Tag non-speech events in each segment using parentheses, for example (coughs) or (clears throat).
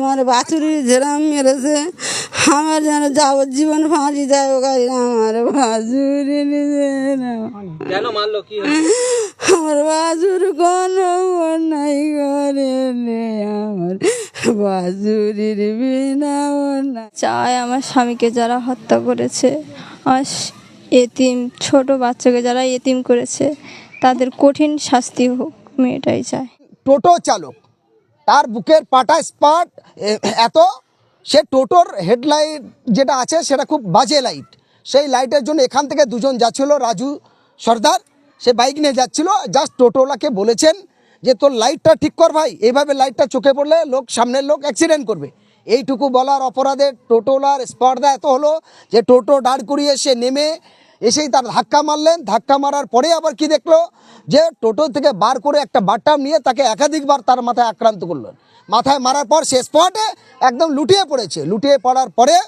আমার বাছুরি যেরাম মেরেছে। আমার যেন যাবজ্জীবন ফাঁসি যায় ওখানে আমার বাছুরি কেন মারলো? কি হয়েছে? আমার বাছুর কোনো অন্যায় করে আমার বাছুরির বিনা অন্যায়। চায় আমার স্বামীকে যারা হত্যা করেছে আর এতিম ছোট বাচ্চাকে যারা এতিম করেছে তাদের কঠিন শাস্তি হোক আমি এটাই চাই টোটো চালক তার বুকের পাটা স্পাট এত, সে টোটোর হেডলাইট যেটা আছে সেটা খুব বাজে লাইট। সেই লাইটের জন্য এখান থেকে দুজন যাচ্ছিল, রাজু সর্দার। সে বাইক নিয়ে যাচ্ছিল, জাস্ট টোটোওয়ালাকে বলেছেন যে, তোর লাইটটা ঠিক কর ভাই। এইভাবে লাইটটা চোখে পড়লে লোক, সামনের লোক অ্যাক্সিডেন্ট করবে। এইটুকু বলার অপরাধে টোটোওয়ালার স্পর্ধা এত হলো যে, টোটো দাঁড় করিয়ে সে নেমে এসেই তার ধাক্কা মারলেন। ধাক্কা মারার পরে আবার কি দেখল? যে টোটো থেকে বার করে একটা বাট্টাম নিয়ে তাকে একাধিকবার তার মাথায় আক্রান্ত করলেন। মাথায় মারার পর সে স্পটে একদম লুটিয়ে পড়েছে। লুটিয়ে পড়ার পরে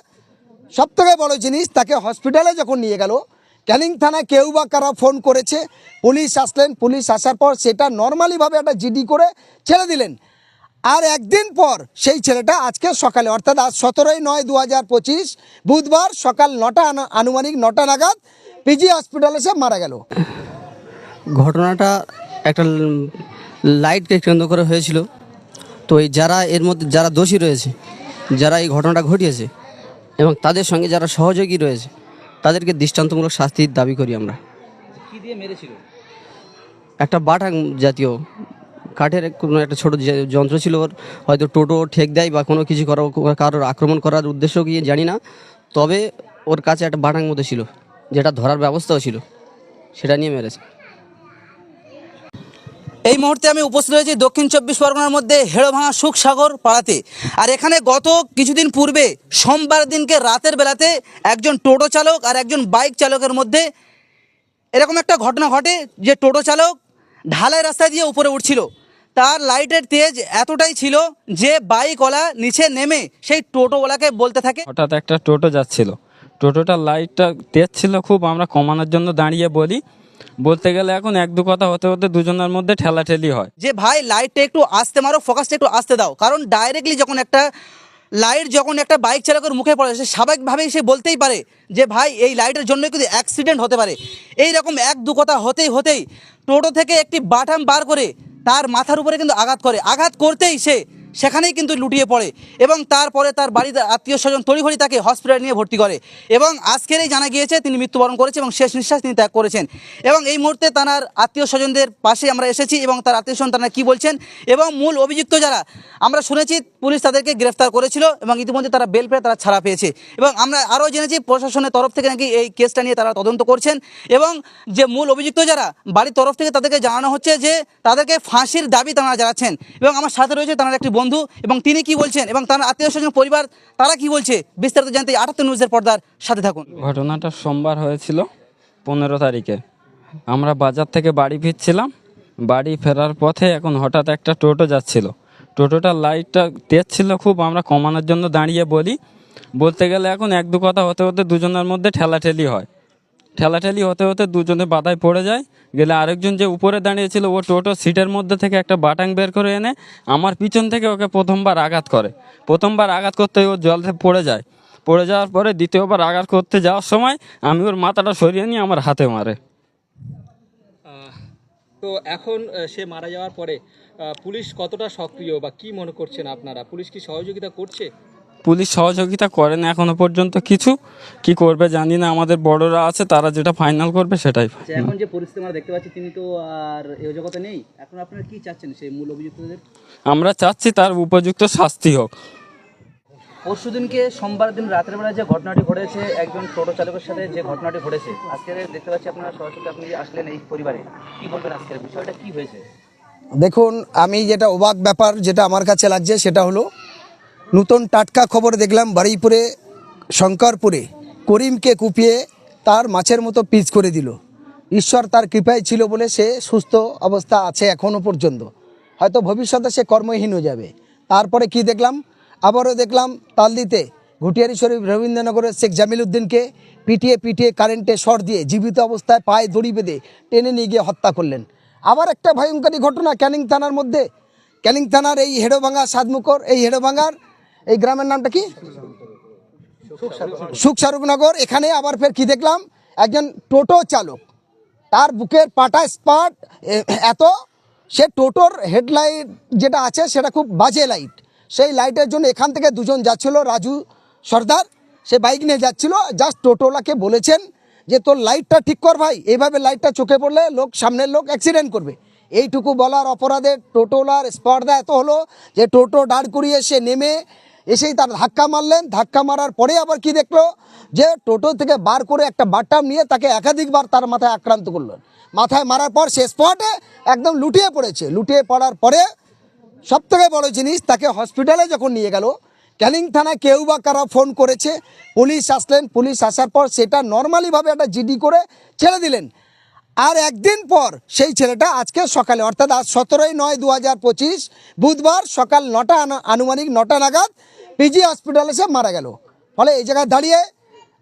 সব থেকে বড় জিনিস, তাকে হসপিটালে যখন নিয়ে গেল, ক্যানিং থানায় কেউ বা কারা ফোন করেছে, পুলিশ আসলেন। পুলিশ আসার পর সেটা নর্মালিভাবে একটা জিডি করে ছেড়ে দিলেন। আর একদিন পর সেই ছেলেটা আজকে সকালে, অর্থাৎ আজ সতেরোই নয় দু বুধবার সকাল নটা আনু- আনুমানিক নটা নাগাদ পিজি হসপিটালে সে মারা গেল। ঘটনাটা একটা লাইটকে কেন্দ্র করে হয়েছিল। তো এই যারা এর মধ্যে যারা দোষী রয়েছে যারা এই ঘটনাটা ঘটিয়েছে এবং তাদের সঙ্গে যারা সহযোগী রয়েছে তাদেরকে দৃষ্টান্তমূলক শাস্তির দাবি করি আমরা। কি দিয়ে মেরেছিল? একটা বাটাং জাতীয় কাঠের কোনো একটা ছোটো যন্ত্র ছিল ওর হয়তো টোটো ঠেক দেয় বা কোনো কিছু করা কারোর আক্রমণ করার উদ্দেশ্য কি জানি না। তবে ওর কাছে একটা বাটাং মতো ছিল যেটা ধরার ব্যবস্থাও ছিল সেটা নিয়ে মেরেছে। এই মুহূর্তে আমি উপস্থিত হয়েছি দক্ষিণ চব্বিশ পরগনার মধ্যে হেড়োভাঙা সুখসাগর পাড়াতে। আর এখানে গত কিছুদিন পূর্বে সোমবার দিনকে রাতের বেলাতে একজন টোটো চালক আর একজন বাইক চালকের মধ্যে এরকম একটা ঘটনা ঘটে যে টোটো চালক ঢালাই রাস্তা দিয়ে উপরে উঠছিল। তার লাইটের তেজ এতটাই ছিল যে বাইকওয়ালা নিচে নেমে সেই টোটোওয়ালাকে বলতে থাকে, হঠাৎ একটা টোটো যাচ্ছিল। টোটোটার লাইটটা তেজ ছিল খুব, আমরা কমানোর জন্য দাঁড়িয়ে বলি। বলতে গেলে এখন এক দু কথা হতে হতে দুজনের মধ্যে ঠেলাঠেলি হয়। যে ভাই লাইটটা একটু আস্তে মারো ফোকাসটা একটু আস্তে দাও। কারণ ডাইরেক্টলি যখন একটা লাইট যখন একটা বাইক চালকের মুখে পড়ে, সে স্বাভাবিকভাবেই সে বলতেই পারে যে ভাই, এই লাইটের জন্যই কিন্তু অ্যাক্সিডেন্ট হতে পারে। এই রকম এক দু কথা হতেই হতেই টোটো থেকে একটি বাটাম বার করে তার মাথার উপরে কিন্তু আঘাত করে। আঘাত করতেই সে সেখানেই কিন্তু লুটিয়ে পড়ে এবং তারপরে তার বাড়িতে আত্মীয় স্বজন তড়িঘড়ি তাকে হসপিটালে নিয়ে ভর্তি করে এবং আজকেরই জানা গিয়েছে তিনি মৃত্যুবরণ করেছে এবং শেষ নিঃশ্বাস তিনি ত্যাগ করেছেন। এবং এই মুহূর্তে তার আত্মীয় স্বজনদের পাশে আমরা এসেছি এবং তার আত্মীয় স্বজন তারা কী বলছেন এবং মূল অভিযুক্ত যারা, আমরা শুনেছি পুলিশ তাদেরকে গ্রেফতার করেছিল এবং ইতিমধ্যে তারা বেল পেয়ে তারা ছাড়া পেয়েছে। এবং আমরা আরও জেনেছি, প্রশাসনের তরফ থেকে নাকি এই কেসটা নিয়ে তারা তদন্ত করছেন এবং যে মূল অভিযুক্ত যারা, বাড়ির তরফ থেকে তাদেরকে জানানো হচ্ছে যে তাদেরকে ফাঁসির দাবি তারা জানাচ্ছেন। এবং আমার সাথে রয়েছে তার একটি বন্ধু এবং তিনি কি বলছেন এবং তার আত্মীয় স্বজন, পরিবার, তারা কি বলছে? বিস্তারিত জানতে আটাত্তর নিউজের পর্দার সাথে থাকুন। ঘটনাটা সোমবার হয়েছিল পনেরো তারিখে। আমরা বাজার থেকে বাড়ি ফিরছিলাম। বাড়ি ফেরার পথে এখন হঠাৎ একটা টোটো যাচ্ছিল। টোটোটার লাইটটা তেজ ছিল খুব, আমরা কমানোর জন্য দাঁড়িয়ে বলি। বলতে গেলে এখন এক দু কথা হতে হতে দুজনের মধ্যে ঠেলাঠেলি হয়। ঠেলাঠেলি হতে হতে দুজনে বাধায় পড়ে যায়। গেলে আরেকজন যে উপরে দাঁড়িয়েছিল, ও টোটো সিটের মধ্যে থেকে একটা বাটাং বের করে এনে আমার পিছন থেকে ওকে প্রথমবার আঘাত করে। প্রথমবার আঘাত করতে ও জলে পড়ে যায়। পড়ে যাওয়ার পরে দ্বিতীয়বার আঘাত করতে যাওয়ার সময় আমি ওর মাথাটা সরিয়ে নিয়ে আমার হাতে মারে। তো এখন সে মারা যাওয়ার পরে পুলিশ কতটা সক্রিয় বা কি মনে করছেন আপনারা? পুলিশ কি সহযোগিতা করছে? পুলিশ সহযোগিতা করে না এখনও পর্যন্ত কিছু। কি করবে জানি না আমাদের বড়রা আছে তারা যেটা ফাইনাল করবে সেটাই আচ্ছা, এখন যে পরিস্থিতি আমরা দেখতে পাচ্ছি তিনি তো আর এই জগতে নেই। এখন আপনারা কি চাচ্ছেন সেই মূল অভিযুক্তদের? আমরা চাচ্ছি তার উপযুক্ত শাস্তি হোক। পরশুদিনকে সোমবার দিন রাতের বেলা যে ঘটনাটি ঘটেছে, একজন টোটো চালকের সাথে যে ঘটনাটি ঘটেছে আজকে দেখতে পাচ্ছি আপনারা সরাসরি আপনি আসলেন এই পরিবারে, কি বলবেন আজকের বিষয়টা, কি হয়েছে? দেখুন, আমি যেটা অবাক ব্যাপার যেটা আমার কাছে লাগছে সেটা হলো, নতুন টাটকা খবর দেখলাম বারুইপুরে, শঙ্করপুরে। করিমকে কুপিয়ে তার মাছের মতো পিচ করে দিল। ঈশ্বর তার কৃপায় ছিল বলে সে সুস্থ অবস্থা আছে এখনও পর্যন্ত। হয়তো ভবিষ্যতে সে কর্মহীন হয়ে যাবে। তারপরে কি দেখলাম? আবারও দেখলাম তালদিতে ঘুটিয়ারি শরীফ রবীন্দ্রনগরের শেখ জামিল উদ্দিনকে পিটিয়ে পিটিয়ে কারেন্টে শর্ট দিয়ে জীবিত অবস্থায় পায়ে দড়ি বেঁধে টেনে নিয়ে গিয়ে হত্যা করলেন। আবার একটা ভয়ঙ্করী ঘটনা ক্যানিং থানার মধ্যে। ক্যানিং থানার এই হেডোভাঙা সাদমুকর এই হেডোভাঙার, এই গ্রামের নামটা কি? সুখস্বরূপনগর এখানে আবার ফের কি দেখলাম? একজন টোটো চালক। তার বুকের পাটা স্পাট এত, সে টোটোর হেডলাইট যেটা আছে সেটা খুব বাজে লাইট। সেই লাইটের জন্য এখান থেকে দুজন যাচ্ছিল, রাজু সর্দার। সে বাইক নিয়ে যাচ্ছিল জাস্ট টোটোলাকে বলেছেন যে, তোর লাইটটা ঠিক কর ভাই। এইভাবে লাইটটা চোখে পড়লে লোক, সামনের লোক অ্যাক্সিডেন্ট করবে। এইটুকু বলার অপরাধে টোটোলার স্পর্ধা এত হলো যে, টোটো দাঁড় করিয়ে সে নেমে এসেই তার ধাক্কা মারলেন। ধাক্কা মারার পরে আবার কি দেখল যে, টোটো থেকে বার করে একটা বাট্টাম নিয়ে তাকে একাধিকবার তার মাথায় আক্রান্ত করলেন। মাথায় মারার পর সে স্পটে একদম লুটিয়ে পড়েছে। লুটিয়ে পড়ার পরে সব থেকে বড় জিনিস, তাকে হসপিটালে যখন নিয়ে গেল, ক্যানিং থানায় কেউ বা কারা ফোন করেছে, পুলিশ আসলেন, পুলিশ আসার পর সেটা নর্মালিভাবে একটা জিডি করে ছেড়ে দিলেন। আর একদিন পর সেই ছেলেটা আজকে সকালে, অর্থাৎ আজ সতেরোই নয় দু পঁচিশ বুধবার সকাল নটা আনু- আনুমানিক নটা নাগাদ পিজি হসপিটালে সে মারা গেল। ফলে এই জায়গায় দাঁড়িয়ে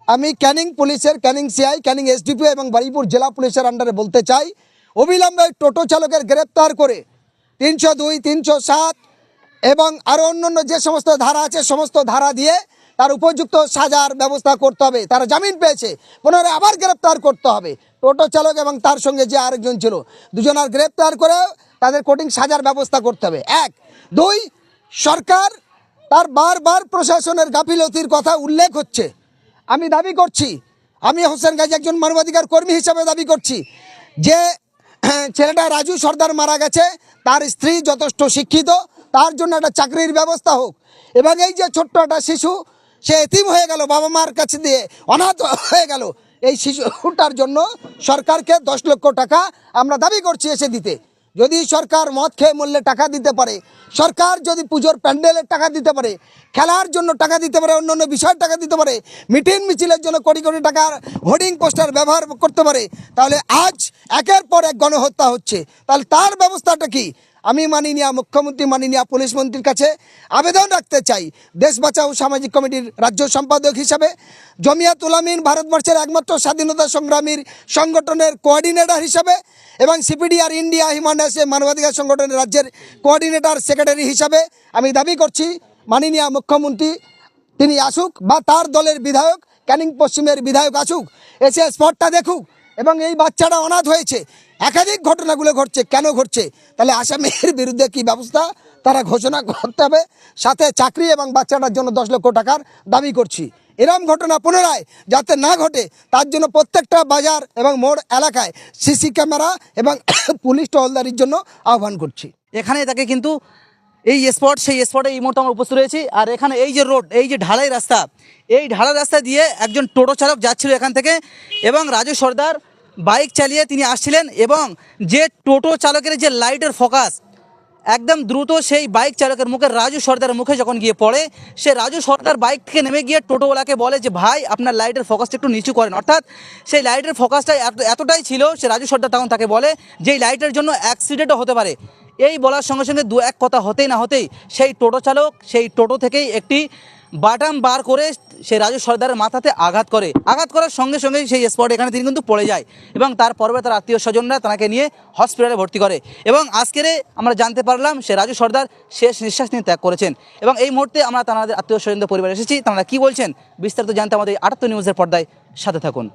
আমি ক্যানিং পুলিশের, ক্যানিং সিআই ক্যানিং এসডিপিও এবং বারুইপুর জেলা পুলিশের আন্ডারে বলতে চাই, অবিলম্বে টোটো চালকের গ্রেপ্তার করে তিনশো দুই, তিনশো সাত এবং আরও অন্যান্য যে সমস্ত ধারা আছে, সমস্ত ধারা দিয়ে তার উপযুক্ত সাজার ব্যবস্থা করতে হবে। তারা জামিন পেয়েছে, পুনরায় আবার গ্রেপ্তার করতে হবে। টোটো চালক এবং তার সঙ্গে যে আরেকজন ছিল দুজনার গ্রেপ্তার করে তাদের কোটিং সাজার ব্যবস্থা করতে হবে। এক। দুই, সরকার তার বারবার প্রশাসনের গাফিলতির কথা উল্লেখ হচ্ছে। আমি দাবি করছি, আমি হোসেন গাজী একজন মানবাধিকার কর্মী হিসাবে দাবি করছি যে, (clears throat) ছেলেটা রাজু সর্দার মারা গেছে তার স্ত্রী যথেষ্ট শিক্ষিত, তার জন্য একটা চাকরির ব্যবস্থা হোক। এবং এই যে ছোট্ট একটা শিশু, সে এতিম হয়ে গেল, বাবা মার কাছে দিয়ে অনাথ হয়ে গেল। এই শিশুটার জন্য সরকারকে দশ লক্ষ টাকা আমরা দাবি করছি এসে দিতে। যদি সরকার মদ খেয়ে মূল্যে টাকা দিতে পারে, সরকার যদি পুজোর প্যান্ডেলের টাকা দিতে পারে, খেলার জন্য টাকা দিতে পারে, অন্য অন্য বিষয়ের টাকা দিতে পারে, মিটিং মিছিলের জন্য কোটি কোটি টাকার হোর্ডিং পোস্টার ব্যবহার করতে পারে, তাহলে আজ একের পর এক গণহত্যা হচ্ছে। তাহলে তার ব্যবস্থাটা কি? আমি মাননীয় মুখ্যমন্ত্রী মাননীয় পুলিশ মন্ত্রীর কাছে আবেদন রাখতে চাই। দেশ বাঁচাও সামাজিক কমিটির রাজ্য সম্পাদক হিসাবে। জমিয়াত উলামিন ভারতবর্ষের একমাত্র স্বাধীনতা সংগ্রামীর সংগঠনের কোঅর্ডিনেটর হিসাবে এবং সিপিডিআর ইন্ডিয়া হিউম্যান রাইটস মানবাধিকার সংগঠনের রাজ্যের কোঅর্ডিনেটর সেক্রেটারি হিসাবে আমি দাবি করছি মাননীয় মুখ্যমন্ত্রী তিনি আসুক বা তার দলের বিধায়ক, ক্যানিং পশ্চিমের বিধায়ক আসুক, এসে স্পটটা দেখুক এবং এই বাচ্চাটা অনাথ হয়েছে। একাধিক ঘটনাগুলো ঘটছে, কেন ঘটছে? তাহলে আসামের বিরুদ্ধে কি ব্যবস্থা? তারা ঘোষণা করতে হবে। সাথে চাকরি এবং বাচ্চাটার জন্য দশ লক্ষ টাকার দাবি করছি। এরম ঘটনা পুনরায় যাতে না ঘটে, তার জন্য প্রত্যেকটা বাজার এবং মোড় এলাকায় সিসি ক্যামেরা এবং (coughs) পুলিশ টহলদারির জন্য আহ্বান করছি। এখানে তাকে কিন্তু এই স্পট সেই স্পটে এই মুহূর্তে আমরা উপস্থিত রয়েছি। আর এখানে এই যে রোড এই যে ঢালাই রাস্তা, এই ঢালাই রাস্তা দিয়ে একজন টোটো চালক যাচ্ছিল এখান থেকে এবং রাজু সর্দার বাইক চালিয়ে তিনি আসছিলেন এবং যে টোটো চালকের যে লাইটের ফোকাস, একদম দ্রুত সেই বাইক চালকের মুখে, রাজু সর্দারের মুখে যখন গিয়ে পড়ে, সে রাজু সর্দার বাইক থেকে নেমে গিয়ে টোটোওয়ালাকে বলে যে, ভাই, আপনার লাইটের ফোকাসটা একটু নিচু করেন। অর্থাৎ সেই লাইটের ফোকাসটা এত- এতটাই ছিল, সে রাজু সর্দার তখন তাকে বলে যে লাইটের জন্য অ্যাক্সিডেন্টও হতে পারে। এই বলার সঙ্গে সঙ্গে দু এক কথা হতেই না হতেই সেই টোটো চালক সেই টোটো থেকেই একটি বাটাম বার করে সেই রাজু সর্দারের মাথাতে আঘাত করে। আঘাত করার সঙ্গে সঙ্গে সেই স্পট এখানে তিনি কিন্তু পড়ে যায় এবং তার পর্বে তার আত্মীয় স্বজনরা তাকে নিয়ে হসপিটালে ভর্তি করে। এবং আজকেরে আমরা জানতে পারলাম সে রাজু সর্দার শেষ নিঃশ্বাস নিয়ে ত্যাগ করেছেন। এবং এই মুহূর্তে আমরা তাদের আত্মীয় স্বজনদের পরিবার এসেছি। তারা কি বলছেন? বিস্তারিত জানতে আমাদের আটাত্তর নিউজের পর্দায় সাথে থাকুন।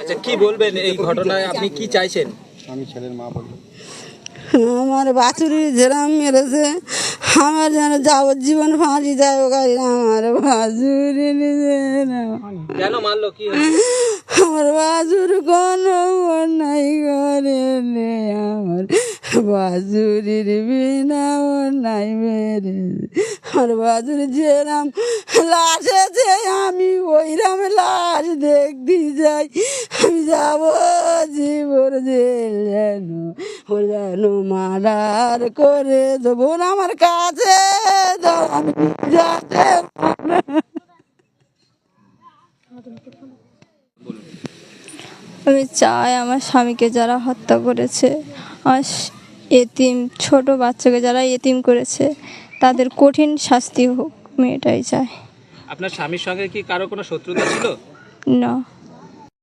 আচ্ছা কি বলবেন এই ঘটনায়? আপনি কি চাইছেন? আমি ছেলের মা বলি আমার বাছুরি যেরাম মেরেছে। আমার যেন যাবজ্জীবন ফাঁসি যায় গাড়ি আমার বাছুরি কেন মারলো? কি আমার বাছুর কোনো নাই করে আমার বাছুরির বিনা নাই মেরে। আমার বাছুরি যেরাম লাশ আছে, আমি ওইরাম লাশ দেখতে যাই। আমি যাব জীবন জেল যেন ও যেন মারার করে দেবো আমার কাছে। আমি যাতে আমি চাই আমার স্বামীকে যারা হত্যা করেছে আমার স- এতিম ছোট বাচ্চাকে যারা এতিম করেছে তাদের কঠিন শাস্তি হোক মেয়েটাই চায়। আপনার স্বামীর সঙ্গে কি কারও কোনো শত্রুতা ছিল? না।